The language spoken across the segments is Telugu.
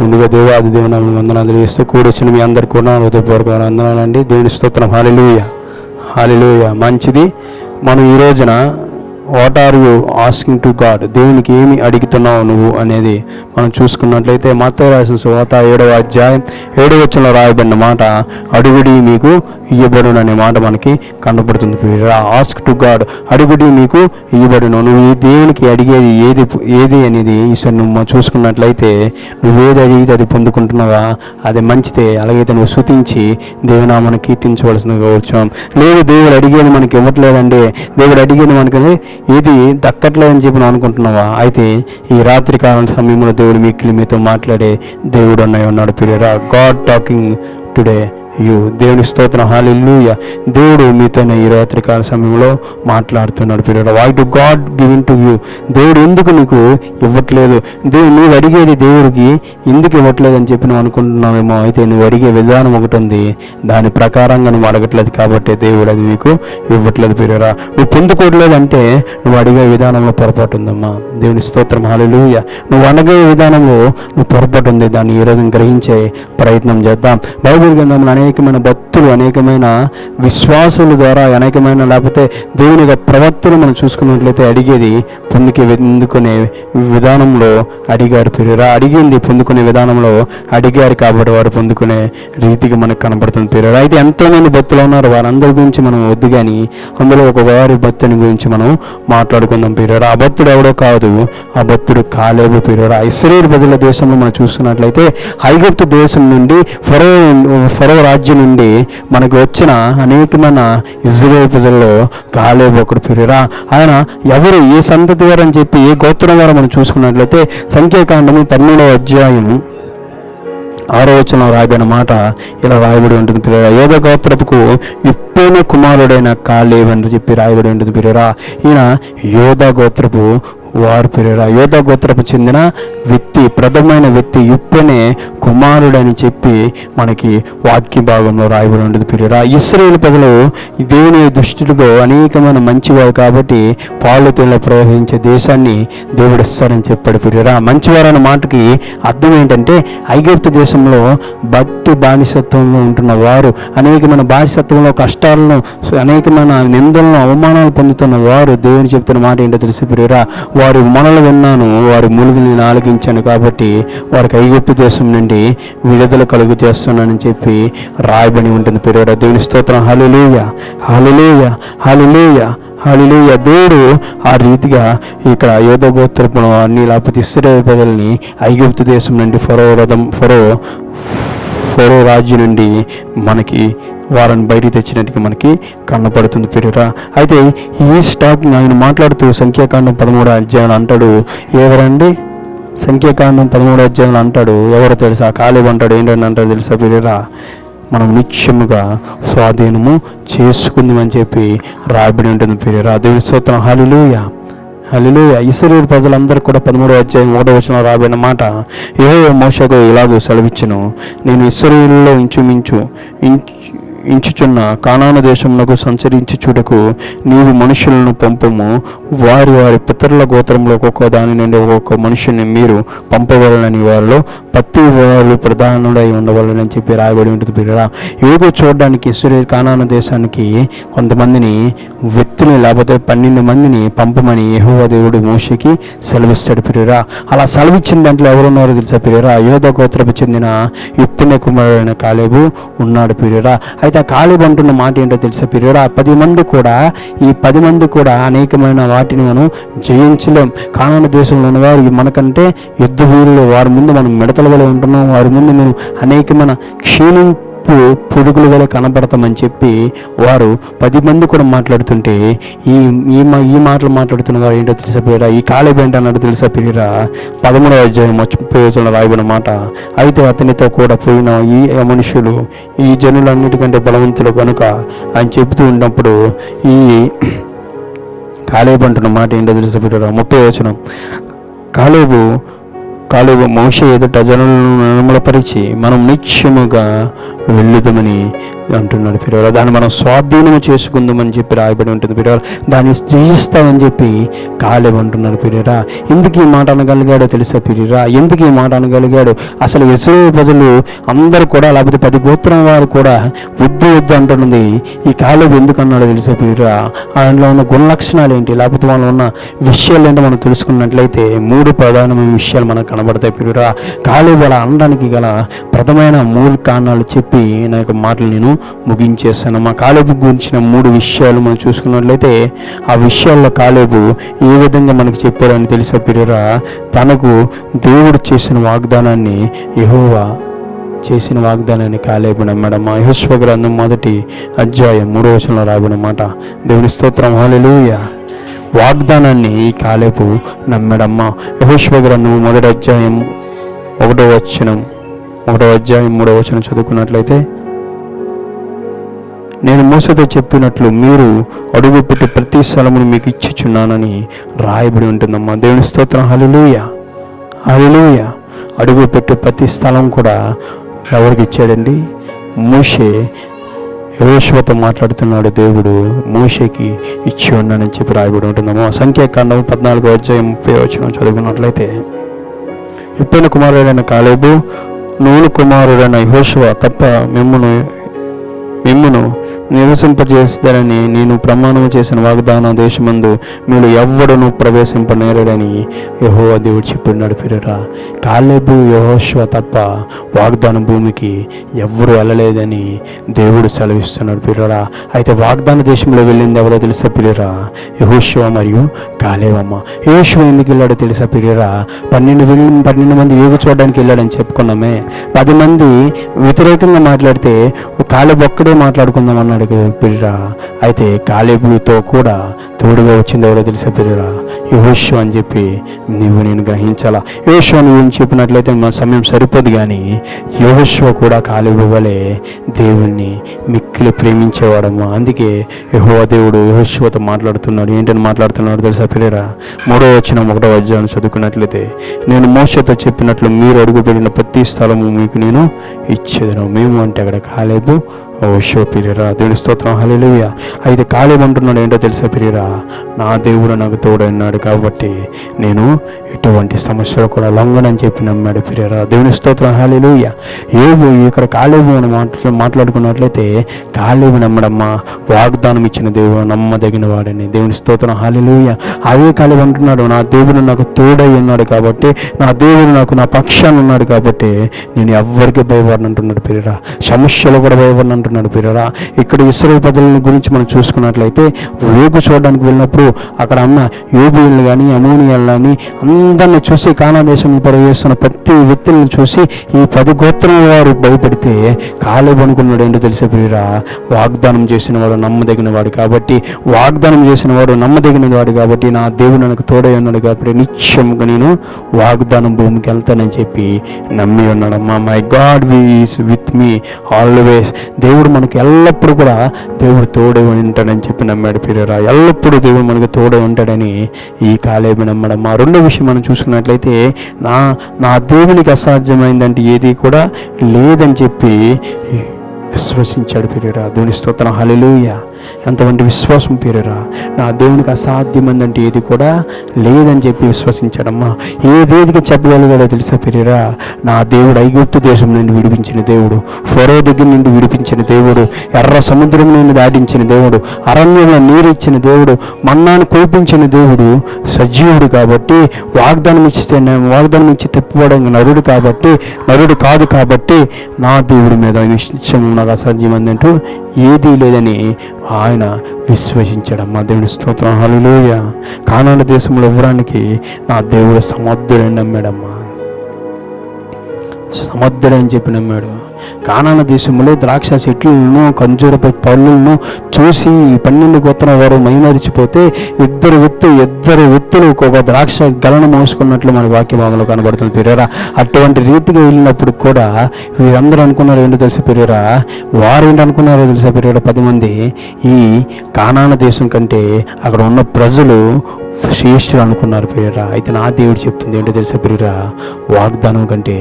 ముందుగా దేవాది దేవుని వందనాలు తెలియస్తూ కూడొచ్చిన మీ అందరు కూడా హృదయపూర్వక వందనాలండి. దేవుని స్తోత్రం. హాలిలూయ. హాలిలూయ. మంచిది. మనం ఈ రోజున what are you asking to God దేవునికి ఏమి అడుగుతున్నావు నువ్వు అనేది మనం చూసుకున్నట్లయితే మత రాసిన సువాత ఏడవ అధ్యాయం ఏడవ వచ్చంలో రాయబడిన మాట అడుగుడి మీకు ఇయ్యబడును అనే మాట మనకి కనపడుతుంది ఆస్క్ టు గాడ్ అడుగుడి మీకు ఇయ్యబడును. నువ్వు ఈ దేవునికి అడిగేది ఏది ఏది అనేది ఈసారి నువ్వు చూసుకున్నట్లయితే నువ్వు ఏది అడిగితే అది పొందుకుంటున్నావా? అది మంచిదే. అలాగైతే నువ్వు శృతించి దేవునామని కీర్తించవలసిన వచ్చాం లేదు దేవుడు అడిగేది మనకి ఇవ్వట్లేదండి. దేవుడు అడిగేది మనకి ఇది దక్కట్లేదని చెప్పి నువ్వు అనుకుంటున్నావా? అయితే ఈ రాత్రి కాలం సమయంలో దేవుడు మీకు మీతో మాట్లాడే దేవుడు అన్నయ్య ఉన్నాడు. పిల్లరా గాడ్ టాకింగ్ టుడే యు దేవుని స్తోత్రం. హాలిల్లుయ. దేవుడు మీతోనే ఈ రాత్రి కాల సమయంలో మాట్లాడుతున్నాడు పిల్లడు why to God giving to you దేవుడు ఎందుకు నీకు ఇవ్వట్లేదు? దేవుడు నువ్వు అడిగేది దేవుడికి ఎందుకు ఇవ్వట్లేదు అని చెప్పి నువ్వు అనుకుంటున్నావేమో. అయితే నువ్వు అడిగే విధానం ఒకటి ఉంది. దాని ప్రకారంగా నువ్వు అడగట్లేదు కాబట్టి దేవుడు అది నీకు ఇవ్వట్లేదు పిల్లరా. నువ్వు పొందుకోవట్లేదు అంటే నువ్వు అడిగే విధానంలో పొరపాటు ఉందమ్మా. దేవుని స్తోత్రం. హాలిలుయ నువ్వు అడగే విధానంలో నువ్వు పొరపాటు ఉంది. దాన్ని ఈ రోజు గ్రహించే ప్రయత్నం చేద్దాం. బైబిల్ గ్రంథంలో అనేకమైన భక్తులు అనేకమైన విశ్వాసుల ద్వారా అనేకమైన లేకపోతే దేవుని యొక్క ప్రవర్తన మనం చూసుకున్నట్లయితే అడిగేది పొందుకే పొందుకునే విధానంలో అడిగారు పేరురా. అడిగింది పొందుకునే విధానంలో అడిగారు కాబట్టి వారు పొందుకునే రీతిగా మనకు కనబడుతుంది పేరురా. అయితే ఎంతోమంది భక్తులు ఉన్నారు. వారందరి గురించి మనం వద్దు కానీ అందులో ఒక వారి భక్తుని గురించి మనం మాట్లాడుకుందాం పేరురా. ఆ భక్తుడు ఎవడో కాదు. ఆ భక్తుడు కాలేబు పేరురా. ఇస్రేల్ బదుల దేశంలో మనం చూసుకున్నట్లయితే ఐగుప్తు దేశం నుండి ఫరో ఫరో రాజ్యం నుండి మనకు వచ్చిన అనేకమైన ఇజ్రాయేల్ ప్రజల్లో కాలేబు ఒకడు పిల్లరా ఆయన ఎవరు ఏ సంతతి వారు అని చెప్పి ఏ గోత్రం వారు మనం చూసుకున్నట్లయితే సంఖ్యాకాండము పన్నెండవ అధ్యాయం ఆరోచన వచనం మాట ఇలా రాయబడి ఉంటుంది పిల్లరా. యోగ గోత్రపుకు ఇప్పైన కుమారుడైన కాలేవ్ అని చెప్పి రాయబడి ఉంటుంది పిల్లరా. ఈయన యోధ గోత్రపు వారు పిల్లరా యోధ గోత్రపు చెందిన వ్యక్తి ప్రథమైన వ్యక్తి యుప్పనే కుమారుడని చెప్పి మనకి వాక్య భాగంలో రాయబడి ఉండదు పిల్లరా. ఇస్రాయేల్ ప్రజలు దేవుని దృష్టిలో అనేకమైన మంచివారు కాబట్టి పాలు తేళ్ళ ప్రవహించే దేశాన్ని దేవుడు ఇస్తారని చెప్పాడు పిల్లరా. మంచివారు అన్న మాటకి అర్థం ఏంటంటే ఐగుప్తు దేశంలో భక్తి బానిసత్వంలో ఉంటున్న వారు అనేకమైన బానిసత్వంలో కష్టాలను అనేకమైన నిందలను అవమానాలు పొందుతున్న వారు దేవుని చెప్తున్న మాట ఏంటో తెలిసి ప్రియరా? వారి మనలు విన్నాను వారి ములుగుని ఆలకించాను కాబట్టి వారికి ఐగుప్తు దేశం నుండి విడుదల కలుగు చేస్తున్నానని చెప్పి రాయబడి ఉంటుంది ప్రియరా. దేవుని స్తోత్రం. హలులేయ హలులేయ హలులేయ హాలిలూయ దేవుడు ఆ రీతిగా ఇక్కడ యోధ గోత్రపును అన్ని లేకపోతే ఇస్రాయేల్ ప్రజల్ని ఐగుప్తు దేశం నుండి ఫరో రథం ఫరో ఫరో రాజ్యం నుండి మనకి వారిని బయటికి తెచ్చినట్టుగా మనకి కనపడుతుంది పేరురా అయితే ఈ స్టాక్ ఆయన మాట్లాడుతూ సంఖ్యాకాండం పదమూడు అధ్యాయులు అంటాడు. ఎవరండి? సంఖ్యాకాండం పదమూడు అధ్యాయులు అంటాడు. ఎవరు తెలుసా? కాలేబు అంటాడు. ఏంటని అంటాడు తెలుసా పేరురా మనం నిత్యముగా స్వాధీనము చేసుకుందామని చెప్పి రాబడి ఉంటుంది పిరియరా. దేవుని స్తోత్రం. హాలిలుయా హలిలుయ ఇస్రాయేల్ ప్రజలందరూ కూడా పదమూడవ అధ్యాయం ఒకటో వచ్చిన రాబోయిన మాట ఏ మోసకు ఇలాగో సెలవిచ్చును నేను ఇస్రాయేలులో ఇంచుమించు ఇంచు ఇంచుచున్న కానాన దేశమునకు సంచరించి చూడకు నీవు మనుషులను పంపము. వారి వారి పితరుల గోత్రంలో ఒక్కొక్క దాని నుండి ఒక్కొక్క మనుషుని మీరు పంపవలనని వారిలో పత్తి వారు ప్రధానుడై ఉండవాలని చెప్పి రాయబడి ఉంటుంది పిల్లరా ఏదో చూడడానికి ఇస్రాయేల్ కానాన దేశానికి కొంతమందిని వ్యక్తిని లేకపోతే పన్నెండు మందిని పంపమని యెహోవా దేవుడు మోషికి సెలవిస్తాడు పిరియరా అలా సెలవిచ్చిన దాంట్లో ఎవరున్నారో తెలుసా పిరియరా యోధ గోత్రపు చెందిన ఇప్పునే కుమారుడైన కాలేబు ఉన్నాడు పిరియరా అయితే ఆ కాలేబు అంటున్న మాట ఏంటో తెలుసా ఆ పది మంది కూడా ఈ పది మంది కూడా అనేకమైన వాటిని మనం జయించలేం. కానాన దేశంలో ఉన్నవారు మనకంటే యుద్ధ వీరులు వారి ముందు మనం మిడతల వలె ఉంటున్నాం. వారి ముందు మేము అనేకమైన క్షీణింపు పురుగుల వల్ల కనబడతామని చెప్పి వారు పది మంది కూడా మాట్లాడుతుంటే ఈ ఈ మా ఈ మాటలు మాట్లాడుతున్న వారు ఏంటో తెలుసా ఈ కాలేబు ఏంటో అన్నట్టు తెలుసా పేరా పదమూడవ అధ్యాయం ముప్పై రాయబడిన మాట. అయితే అతనితో కూడా పోయిన ఈ మనుషులు ఈ జనులన్నిటికంటే బలవంతులు కనుక అని చెబుతూ ఉన్నప్పుడు ఈ కాలేబు అంటున్న మాట ఏంటో తెలుసా ముప్పై వచనం. కాలేబు కాలువ మోష ఎదుట జనులను నిర్మలపరిచి మనం నిత్యముగా వెళ్ళుదామని అంటున్నాడు పిల్లలు. దాన్ని మనం స్వాధీనం చేసుకుందామని చెప్పి రాయబడి ఉంటుంది పిల్లలు. దాన్ని జయిస్తామని చెప్పి కాలేవ్ అంటున్నాడు పిరిరా ఎందుకు ఈ మాట అనగలిగాడో తెలుసా పిరిరా ఎందుకు ఈ మాట అనగలిగాడు? అసలు ఇస్రో ప్రజలు అందరూ కూడా లేకపోతే పది గోత్రం వారు కూడా వద్దు వద్దు అంటున్నది. ఈ కాలేబు ఎందుకు అన్నాడో తెలుసా పిరిరా ఆయనలో ఉన్న గుణ లక్షణాలు ఏంటి? లేకపోతే వాళ్ళు ఉన్న విషయాలు ఏంటో మనం తెలుసుకున్నట్లయితే మూడు ప్రధానమైన విషయాలు మనకు కనబడతాయి ప్రియురా. కాలేబు అలా అనడానికి గల ప్రథమైన మూడు కారణాలు చెప్పి నా యొక్క మాటలు నేను ముగించేస్తాను. మా కాలేబు గురించిన మూడు విషయాలు మనం చూసుకున్నట్లయితే ఆ విషయాల్లో కాలేబు ఏ విధంగా మనకి చెప్పారని తెలిసే ప్రియురా? తనకు దేవుడు చేసిన వాగ్దానాన్ని యహోవా చేసిన వాగ్దానాన్ని కాలేబు నమ్మడం. యహోశ్వ గ్రంథం మొదటి అధ్యాయం మూడో వచనంలో రాబడిన మాట. దేవుని స్తోత్రం. హల్లెలూయా. వాగ్దానాన్ని ఈ కాలేపు నమ్మడమ్మ. యహోశ్వ గ్రంథం మొదటి అధ్యాయం ఒకటో వచనం ఒకటో అధ్యాయం మూడో వచనం చదువుకున్నట్లయితే నేను మోసతో చెప్పినట్లు మీరు అడుగు పెట్టి ప్రతి స్థలమును మీకు ఇచ్చిచున్నానని రాయబడి ఉంటుందమ్మా. దేవుని స్తోత్రం. హలిలూయ హలిలూయ అడుగు పెట్టి ప్రతి స్థలం కూడా ఎవరికి ఇచ్చాడండి? మూషే యోశువతో మాట్లాడుతున్నాడు దేవుడు మోషేకి ఇచ్చి ఉన్నానని చెప్పి రాయబడి ఉంటుందమ్మా సంఖ్యాకాండం పద్నాలుగు అధ్యాయం ముప్పై వచ్చిన చదువుకున్నట్లయితే ఇప్పైన కుమారుడైన కాలేబు నూలు కుమారుడైన యోశువ తప్ప మిమ్మును మిమ్మును నిరసింపజేస్తారని నేను ప్రమాణం చేసిన వాగ్దాన దేశమందు మీరు ఎవ్వడను ప్రవేశింపనేరడని యహో దేవుడు చెప్పినాడు పిరరా కాలేబు యహోశ్వ తప్ప వాగ్దాన భూమికి ఎవ్వరు వెళ్ళలేదని దేవుడు సెలవిస్తున్నాడు పిల్లరా అయితే వాగ్దాన దేశంలో వెళ్ళింది ఎవరో తెలుసా పిల్లరా? యహోశ్వ మరియు కాలేవమ్మ యహోశ్వ ఎందుకు వెళ్ళాడో తెలుసా పిల్లరా? పన్నెండు వెళ్ళి పన్నెండు మంది యోగ చూడడానికి వెళ్ళాడని చెప్పుకున్నామే. పది మంది వ్యతిరేకంగా మాట్లాడితే కాలేబు ఒక్కడే మాట్లాడుకుందాం అడిగి పిల్లరా అయితే కాలేబుతో కూడా తోడుగా వచ్చింది ఎవరో తెలుసా పిల్లరా యోషు అని చెప్పి నీవు నేను గ్రహించాలా? యహోశ్వ నువ్వు చెప్పినట్లయితే మా సమయం సరిపోదు కానీ యోహశ్వ కూడా కాలేబు వలె దేవుణ్ణి మిక్కిలి ప్రేమించేవాడమ్మా. అందుకే యహో దేవుడు యహోశ్వతో మాట్లాడుతున్నాడు. ఏంటని మాట్లాడుతున్నాడు తెలుసా పిల్లరా? మూడో వచ్చిన ఒకటో అధ్యాయం చదువుకున్నట్లయితే నేను మోసతో చెప్పినట్లు మీరు అడుగుపెట్టిన ప్రతి స్థలము మీకు నేను ఇచ్చేదను. మేము అంటే అక్కడ కాలేదు ఓ ఓషో పిరిరా దేవుడి స్తోత్రం. హల్లెలూయా. అయితే కాలేబు అంటున్నాడు ఏంటో తెలుసా పిరిరా నా దేవుడు నాకు తోడన్నాడు కాబట్టి నేను ఎటువంటి సమస్యలు కూడా లొంగనని చెప్పి నమ్మాడు పిరిరా దేవుని స్తోత్రం. హల్లెలూయా. ఏబు ఇక్కడ కాలేబు అని మాట్లా మాట్లాడుకున్నట్లయితే కాలేబు నమ్మడమ్మా వాగ్దానం ఇచ్చిన దేవుడు నమ్మదగిన వాడని. దేవుని స్తోత్రం. హల్లెలూయా. అదే కాలేబు అంటున్నాడు నా దేవుడు నాకు తోడై ఉన్నాడు కాబట్టి నా దేవుడు నాకు నా పక్షాన్ని ఉన్నాడు కాబట్టి నేను ఎవ్వరికి భయపడను పిరిరా సమస్యలు కూడా భయపడను అంటున్నాడు పిల్లరా ఇక్కడ ఇస్రాయేల్ ప్రజల గురించి మనం చూసుకున్నట్లయితే వేగు చూడడానికి వెళ్ళినప్పుడు అక్కడ అన్న యోబులు కానీ అమోనియాలు కానీ అందరిని చూసి కానా దేశంలో ప్రవేశిస్తున్న ప్రతి వ్యక్తులను చూసి ఈ పది గోత్రం వారు భయపడితే కాలేబు అనుకున్నాడు ఏంటో తెలిసే ప్రియురా? వాగ్దానం చేసిన వాడు నమ్మదగిన వాడు కాబట్టి వాగ్దానం చేసిన వాడు నమ్మదగిన వాడు కాబట్టి నా దేవుడు నాకు తోడై ఉన్నాడు కాబట్టి నిత్యంగా నేను వాగ్దానం భూమికి వెళ్తానని చెప్పి నమ్మి ఉన్నాడమ్మా. My God is with me always దేవుడు మనకి ఎల్లప్పుడూ కూడా దేవుడు తోడే ఉంటాడని చెప్పి నమ్మాడు పిల్లరా ఎల్లప్పుడూ దేవుడు మనకు తోడే ఉంటాడని ఈ కాలేబి నమ్మడం. మా రెండో విషయం మనం చూసుకున్నట్లయితే నా నా దేవునికి అసాధ్యమైందంటే ఏది కూడా లేదని చెప్పి విశ్వసించాడు పేరురా. దేవుని స్తోత్రం. హల్లెలూయ. ఎంతమంది విశ్వాసం పేరురా. నా దేవునికి అసాధ్యమందంటే ఏది కూడా లేదని చెప్పి విశ్వసించాడమ్మా. ఏదేదిగా చెప్పగలిగాడో తెలుసా పేరురా. నా దేవుడు ఐగుప్తు దేశం నుండి విడిపించిన దేవుడు ఫరో దగ్గర నుండి విడిపించిన దేవుడు ఎర్ర సముద్రం నుండి దాటించిన దేవుడు అరణ్యంలో నీరిచ్చిన దేవుడు మన్నాను కోపించిన దేవుడు సజీవుడు కాబట్టి వాగ్దానం ఇచ్చితే వాగ్దానం ఇచ్చి తప్పిపోవడానికి నరుడు కాబట్టి నరుడు కాదు కాబట్టి నా దేవుడి మీద నిశ్చయం నాకు అసాధ్యం అందంటూ ఏదీ లేదని ఆయన విశ్వసించాడమ్మా దేవుడి స్తోత్రం. హల్లెలూయా. కానాడు దేశంలో ఇవ్వడానికి నా దేవుడు సమర్థుడని నమ్మాడమ్మా సమర్థుడని చెప్పి నమ్మాడు. కానాన దేశంలో ద్రాక్ష చెట్లను ఖంజూరపై పళ్ళను చూసి పన్నెండు గోత్రం వారు మైమరిచిపోతే ఇద్దరు వ్యక్తులు ఇద్దరు వ్యక్తులు ఒక్కొక్క ద్రాక్ష గలను మోసుకున్నట్లు మన వాక్యభాగంలో కనబడుతుంది పెరియరా అటువంటి రీతిగా వెళ్ళినప్పుడు కూడా వీరందరూ అనుకున్నారు ఏంటో తెలిసి పెరియరా వారు ఏంటనుకున్నారో అనుకున్నారో పెరియరా పది మంది ఈ కానాన దేశం కంటే అక్కడ ఉన్న ప్రజలు శ్రేష్ఠులు అనుకున్నారు ప్రియరా. అయితే నా దేవుడు చెప్తుంది ఏంటో తెలుసా ప్రియరా? వాగ్దానం కంటే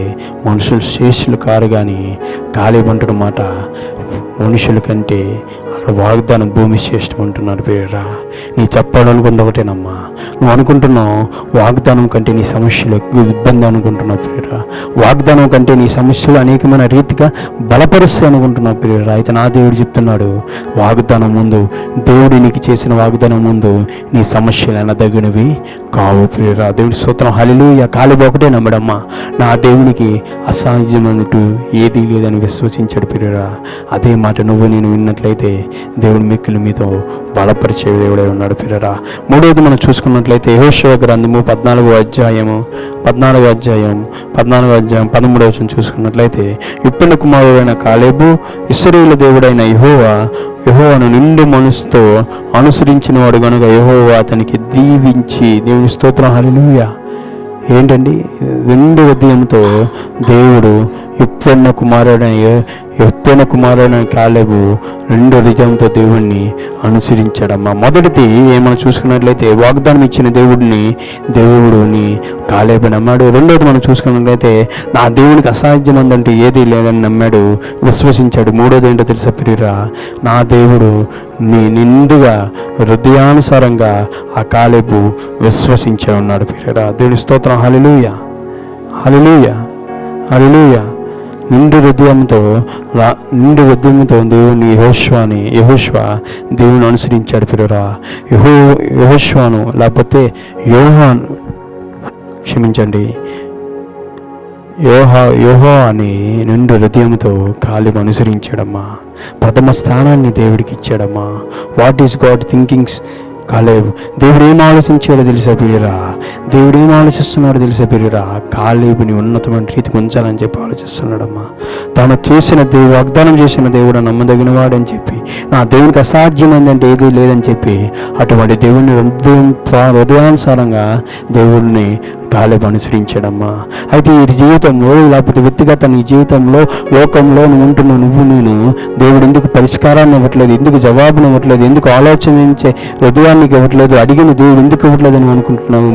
మనుషులు శ్రేష్ఠులు కారు కానీ కాలేబంటుడు మాట మనుషుల కంటే వాగ్దానం భూమి శ్రేష్టం అంటున్నారు పేరా నీ చెప్పాలనుకుంది ఒకటేనమ్మా నువ్వు అనుకుంటున్నావు వాగ్దానం కంటే నీ సమస్యలు ఎక్కువ ఇబ్బంది అనుకుంటున్నావు పేరా వాగ్దానం కంటే నీ సమస్యలు అనేకమైన రీతిగా బలపరుస్తాయి అనుకుంటున్నావు పేరా అయితే నా దేవుడు చెప్తున్నాడు వాగ్దానం ముందు దేవుడు నీకు చేసిన వాగ్దానం ముందు నీ సమస్యలు అనదగినవి కావు పేరా దేవుడి సూత్రం హలిలు ఇక కాలిబ ఒకటే నమ్మడమ్మా. నా దేవునికి అసాధ్యమంటూ ఏది లేదని విశ్వసించాడు పిల్లరా అదే మాట నువ్వు నేను విన్నట్లయితే దేవుడు మిక్కులు మీతో బలపరిచే దేవుడే ఉన్నాడు పిల్లరా. మూడవది మనం చూసుకున్నట్లయితే యహోశివ గ్రంథము పద్నాలుగో అధ్యాయము పద్నాలుగో అధ్యాయం పద్నాలుగో అధ్యాయం పదమూడవ చూసుకున్నట్లయితే ఇప్పటి కుమారుడైన కాలేబు ఇస్రాయేలు దేవుడైన యహోవా యహోవాను నిండు మనసుతో అనుసరించిన వాడు కనుక యహోవా అతనికి దీవించి దేవుని స్తోత్రం. హల్లెలూయా. ఏంటండి? రెండు ఉదయంతో దేవుడు ఎప్పున్న కుమారుడైన ఎప్పున్న కుమారుడైన కాలేబు రెండు హృదయంతో దేవుణ్ణి అనుసరించడమ్మా. మొదటిది ఏమైనా చూసుకున్నట్లయితే వాగ్దానం ఇచ్చిన దేవుడిని దేవుడుని కాలేబు నమ్మాడు. రెండోది మనం చూసుకున్నట్లయితే నా దేవునికి అసాధ్యమందంటూ ఏదీ లేదని నమ్మాడు విశ్వసించాడు. మూడోది ఏంటో తెలుసా ప్రియురా? నా దేవుడు నీ నిండుగా హృదయానుసారంగా ఆ కాలేబు విశ్వసించే ఉన్నాడు ప్రియురా. దేవుని స్తోత్రం. హలిలూయ హలిలూయ హలిలూయ నిండు హృదయంతో నిండు హృదయంతో దేవుని యహోష్వాని యహోష్వ దేవుని అనుసరించాడు పిల్లరా. యహో యహోష్వాను లేకపోతే యోహాన్ క్షమించండి. యోహా యోహో అని నిండు హృదయంతో కాలిని అనుసరించాడమ్మా. ప్రథమ స్థానాన్ని దేవుడికి ఇచ్చాడమ్మా. What is God thinkings Caleb దేవుడు ఏం ఆలోచించాడో తెలిసే పిరియరా? దేవుడు ఏం ఆలోచిస్తున్నాడో తెలిసే పిరియరా? కాలేబుని ఉన్నతమైన రీతికి ఉంచాలని చెప్పి ఆలోచిస్తున్నాడమ్మా. తాను చేసిన దేవుడు వాగ్దానం చేసిన దేవుడు నమ్మదగిన వాడని చెప్పి నా దేవునికి అసాధ్యమైందంటే ఏదీ లేదని చెప్పి అటువంటి దేవుడిని హృదయం హృదయానుసారంగా దేవుడిని కాలేబు అనుసరించాడమ్మా. అయితే ఈ జీవితంలో లేకపోతే వ్యక్తిగత నీ జీవితంలో లోకంలో నువ్వు ఉంటున్న నువ్వు నేను దేవుడు ఎందుకు పరిష్కారాన్ని ఇవ్వట్లేదు ఎందుకు జవాబుని ఇవ్వట్లేదు ఎందుకు ఆలోచించే హృదయానికి ఇవ్వట్లేదు అడిగిన దేవుడు ఎందుకు ఇవ్వట్లేదు అని అనుకుంటున్నావు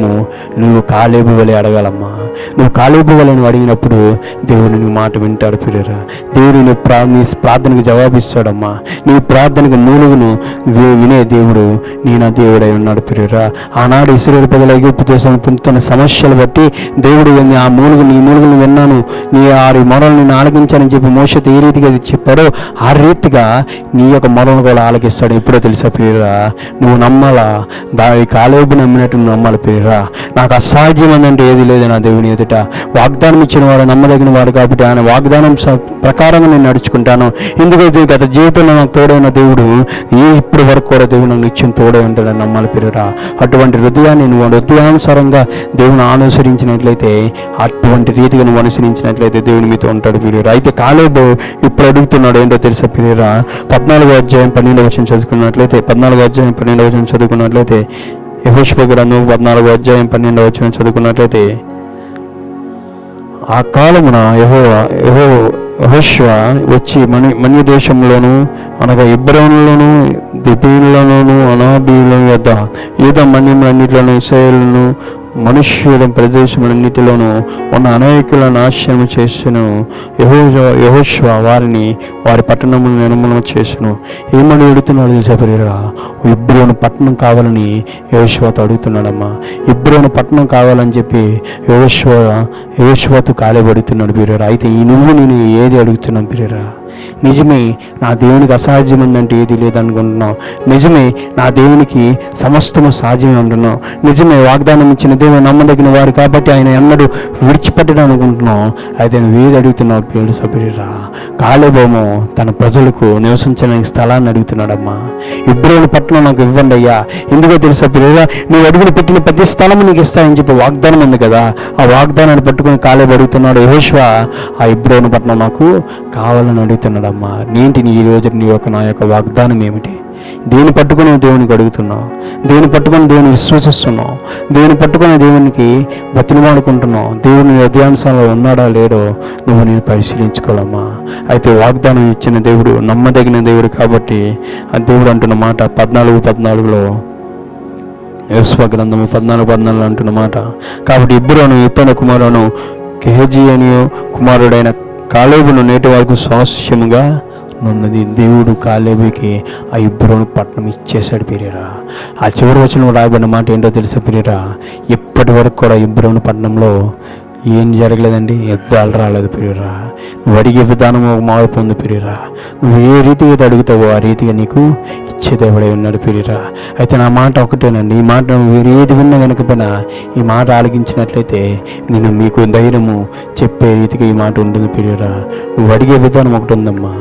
నువ్వు కాలేబు వెళ్ళి అడగాలమ్మా. నువ్వు కాలేబు అడిగినప్పుడు దేవుడు నీ మాట వింటాడు పిల్లరా. దేవుడు నీ ప్రా నీ ప్రార్థనకు జవాబిస్తాడమ్మా. నీ ప్రార్థనకు మూలుగును వినే దేవుడు నీ నా దేవుడై ఉన్నాడు పిల్లరా. ఆనాడు ఇసురేలు ప్రజల ఎగుప్తు దేశం పొందుతున్న సమస్యలు బట్టి దేవుడు విని ఆ మూలుగు నీ మూలుగును విన్నాను. నీ ఆరి మొరలు నేను ఆలకించానని చెప్పి మోసతో ఏ రీతిగా చెప్పాడో ఆ రీతిగా నీ యొక్క మొరలను కూడా ఆలకిస్తాడు ఎప్పుడో తెలుసా పిల్లరా. నువ్వు నమ్మాలా? దాని కాలేబు నమ్మినట్టు నువ్వు నమ్మాలి పిల్లరా. నాకు అసాధ్యమందంటే ఏది లేదు నా దేవుడు. దేవుని ఎదుట వాగ్దానం ఇచ్చిన వాడు నమ్మదగిన వాడు కాబట్టి ఆయన వాగ్దానం ప్రకారంగా నేను నడుచుకుంటాను. ఎందుకంటే గత జీవితంలో నాకు తోడైన దేవుడు ఏ ఇప్పటి వరకు కూడా దేవుడు నాకు నిత్యం తోడై ఉంటాడని నమ్మాలి ప్రియరా అటువంటి హృదయాన్ని నువ్వు హృదయానుసారంగా దేవుని అనుసరించినట్లయితే అటువంటి రీతిగా నువ్వు అనుసరించినట్లయితే దేవుని మీతో ఉంటాడు ప్రియరా అయితే కాలేబు ఇప్పుడు అడుగుతున్నాడు ఏంటో తెలుసా ప్రియరా పద్నాలుగో అధ్యాయం పన్నెండవ వచ్చిన చదువుకున్నట్లయితే పద్నాలుగో అధ్యాయం పన్నెండవ వచ్చిన చదువుకున్నట్లయితే యహోష్ప గ్రంథం పద్నాలుగో అధ్యాయం పన్నెండవ వచ్చిన చదువుకున్నట్లయితే ఆ కాలమున యహో యహో యహోష్వ వచ్చి మణి మన్య దేశంలోను అనగా ఇబ్రహంలోను దిబీలలోను అనాబీల యొద్ద యూద మన్యములన్నిటిలోను ఇస్రాయేలును మనుష్యుల ప్రదేశములన్నిటిలోనూ ఉన్న అనేకుల నాశనం చేసెను. యహో యహోశ్వ వారిని వారి పట్టణము నిర్మూలన చేసెను. ఏమని అడుగుతున్నాడు తెలుసా ఇబ్రోను పట్టణం కావాలని యహోష్వతో అడుగుతున్నాడమ్మా. ఇబ్రోను పట్టణం కావాలని చెప్పి యహోష్వ యహోష్వతో కాలేబడుతున్నాడు బీరేరా అయితే ఈ నువ్వు నేను ఏది అడుగుతున్నాను బీరేరా నిజమే నా దేవునికి అసాధ్యమైందంటే ఏది లేదనుకుంటున్నావు. నిజమే నా దేవునికి సమస్తము సహజమే అంటున్నావు నిజమే వాగ్దానం ఇచ్చిన దేవుడు నమ్మదగిన వారు కాబట్టి ఆయన ఎన్నడూ విడిచిపెట్టడం అనుకుంటున్నావు. అయితే నువ్వు ఏది అడుగుతున్నావు పేరు సభ్యురా కాలేబోమో తన ప్రజలకు నివసించడానికి స్థలాన్ని అడుగుతున్నాడమ్మా. ఇబ్రోని పట్టణం నాకు ఇవ్వండి అయ్యా. ఎందుకో తెలుసా పిల్లరా నువ్వు అడుగులు పెట్టిన ప్రతి స్థలము నీకు ఇస్తాయని చెప్పి వాగ్దానం ఉంది కదా. ఆ వాగ్దానాన్ని పట్టుకొని కాలేబడుగుతున్నాడు అడుగుతున్నాడు ఆ ఇబ్రోని పట్టణం నాకు కావాలని అడుగుతున్నాడమ్మా నేంటి నీ ఈ రోజు నీ యొక్క నా యొక్క వాగ్దానం ఏమిటి? దేని పట్టుకొని దేవునికి అడుగుతున్నావు దేని పట్టుకొని దేవుని విశ్వసిస్తున్నావు దేని పట్టుకొని దేవునికి బతినిమాడుకుంటున్నావు దేవుని హృదయానుసారంలో ఉన్నాడా లేడో నువ్వు నేను పరిశీలించుకోవాలమ్మా. అయితే వాగ్దానం ఇచ్చిన దేవుడు నమ్మదగిన దేవుడు కాబట్టి ఆ దేవుడు అంటున్న మాట పద్నాలుగు పద్నాలుగులో యశ్వ గ్రంథము పద్నాలుగు పద్నాలుగు అంటున్న మాట. కాబట్టి ఇబ్బరును ఇప్పన కుమారును కేజీ అని కుమారుడైన కాలేబును నేటి వరకు స్వాస్యముగా ఉన్నది దేవుడు కాలేబుకి ఆ ఇబ్బరోను పట్టణం ఇచ్చేశాడు పిరియరా. ఆ చివరి వచ్చిన రాయబడిన మాట ఏంటో తెలిసే పిరియరా? ఇప్పటి వరకు కూడా ఇబ్బరోను పట్టణంలో ఏం జరగలేదండి. యుద్ధాలు రాలేదు పిరియరా నువ్వు అడిగే విధానం ఒక మార్పు ఉంది పిరియరా నువ్వు ఏ రీతిగా అయితే అడుగుతావో ఆ రీతిగా నీకు ఇచ్చేదేవుడై ఉన్నాడు పిరియరా అయితే నా మాట ఒకటేనండి. ఈ మాట వేరే ఏది విన్నా వెనకపోయినా ఈ మాట ఆలకించినట్లయితే నేను మీకు ధైర్యము చెప్పే రీతిగా ఈ మాట ఉంటుంది పిరియరా నువ్వు అడిగే విధానం ఒకటి ఉందమ్మా.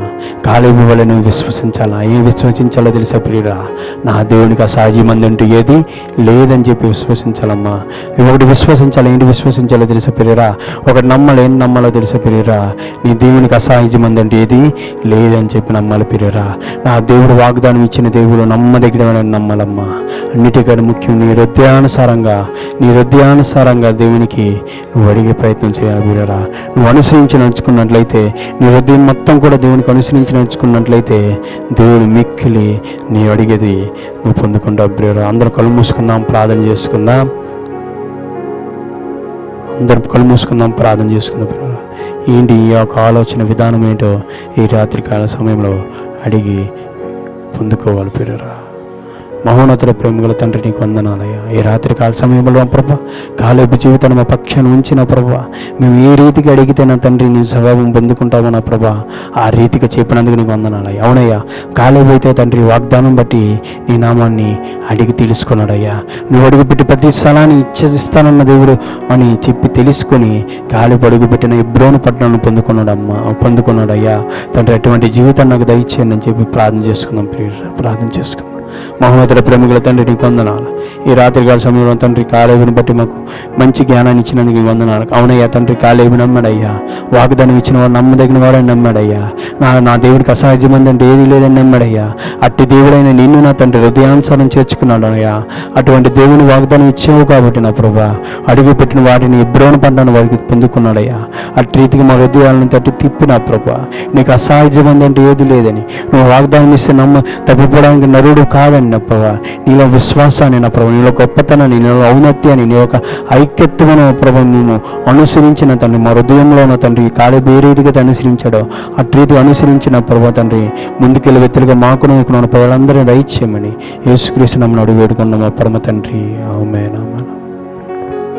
కాలేబు వల్ల నువ్వు విశ్వసించాలా? ఏం విశ్వసించాలో తెలిసే ప్రియురా నా దేవునికి అసాధ్యమంది అంటూ ఏది లేదని చెప్పి విశ్వసించాలమ్మా. నువ్వు ఒకటి విశ్వసించాలి? ఏంటి విశ్వసించాలో తెలిసే ప్రియురా ఒకటి నమ్మాలి? ఏం నమ్మాలో తెలుసా ప్రియురా నీ దేవునికి అసాధ్యమంది అంటే ఏది లేదని చెప్పి నమ్మాలి ప్రియురా నా దేవుడు వాగ్దానం ఇచ్చిన దేవుడు నమ్మదగిన నమ్మాలమ్మా. అన్నిటికంటే ముఖ్యం నీ హృదయానుసారంగా నీ హృదయానుసారంగా దేవునికి నువ్వు అడిగే ప్రయత్నం చేయాలి ప్రియురా నువ్వు అనుసరించి నడుచుకున్నట్లయితే నీ హృదయం మొత్తం కూడా దేవునికి అనుసరించి నడుచుకున్నట్లయితే దేవుడు మిక్కిలి నీ అడిగేది నువ్వు పొందుకుంటావు బ్రేరు అందరూ కళ్ళు మూసుకుందాం ప్రార్థన చేసుకుందాం. అందరం కళ్ళు మూసుకుందాం ప్రార్థన చేసుకుందాం బ్రేరు ఏంటి ఈ యొక్క ఆలోచన విధానం ఏంటో ఈ రాత్రికాల సమయంలో అడిగి పొందుకోవాలి ప్రియరా మహోన్నతుల ప్రేమగల తండ్రి నీకు వందనాలయ్యా. ఈ రాత్రి కాల సమయంలో ప్రభ కాలేపు జీవితాన్ని మా పక్షాన్ని ఉంచిన ప్రభ మేము ఏ రీతికి అడిగితే నా తండ్రి నీ స్వభావం పొందుకుంటామో నా ప్రభ ఆ రీతిగా చెప్పినందుకు నీకు వందనాలయ్యా. అవునయ్యా కాలేపు అయితే తండ్రి వాగ్దానం బట్టి నీ నామాన్ని అడిగి తెలుసుకున్నాడయ్యా. నువ్వు అడుగుపెట్టి ప్రతి స్థలాన్ని ఇచ్చేస్తానన్న దేవుడు అని చెప్పి తెలుసుకొని కాలేపు అడుగుపెట్టిన ఇబ్రోను పట్టణాన్ని పొందుకున్నాడమ్మా పొందుకున్నాడయ్యా. తండ్రి అటువంటి జీవితాన్ని నాకు దయచేయండి అని చెప్పి ప్రార్థన చేసుకుందాం ప్రియ ప్రార్థన చేసుకుందాం. మహోన్నతుల ప్రేమికుల తండ్రి నీకు వందనాలు ఈ రాత్రికాల సమయంలో తండ్రి కాలేబుని బట్టి మాకు మంచి జ్ఞానాన్ని ఇచ్చినందుకు వందనాలు. అవునయ్యా తండ్రి కాలేబు నమ్మాడయ్యా. వాగ్దానం ఇచ్చిన వాడు నమ్మదగిన వాడని నమ్మాడయ్యా. నా నా దేవుడికి అసహజమంది ఏది లేదని నమ్మాడయ్యా. అట్టి దేవుడైన నిన్ను నా తండ్రి హృదయానుసారం చేర్చుకున్నాడు అయ్యా అటువంటి దేవుని వాగ్దానం ఇచ్చావు కాబట్టి నా ప్రభా. అడుగు పెట్టిన వాటిని ఇబ్రోని పంటను వారికి పొందుకున్నాడయ్యా. అట్టి రీతికి మా హృదయాలను తట్టి తిప్పి నా ప్రభా. నీకు అసహజమంది ఏది లేదని. నువ్వు వాగ్దానం ఇస్తే నమ్మ తప్పిపోవడానికి నరుడు కాదని నా ప్రభా. నీలో విశ్వాసాన్ని నా ప్రభు నీలో గొప్పతనాన్ని నీలో ఔన్నత్యాన్ని నీ యొక్క ఐక్యత్వను ప్రభు మేము అనుసరించిన తండ్రి మా హృదయంలో ఉన్న తండ్రి కాళీ ఏ రీతిగా అనుసరించాడో అటు రీతి అనుసరించిన ప్రభు తండ్రి ముందుకెళ్ళి వ్యక్తులుగా మాకు నీకు ప్రజలందరినీ దయచేయమని యేసుక్రీస్తు నమ్మను అడుగు వేడుకున్న మా పరమ తండ్రి. అవుమేనా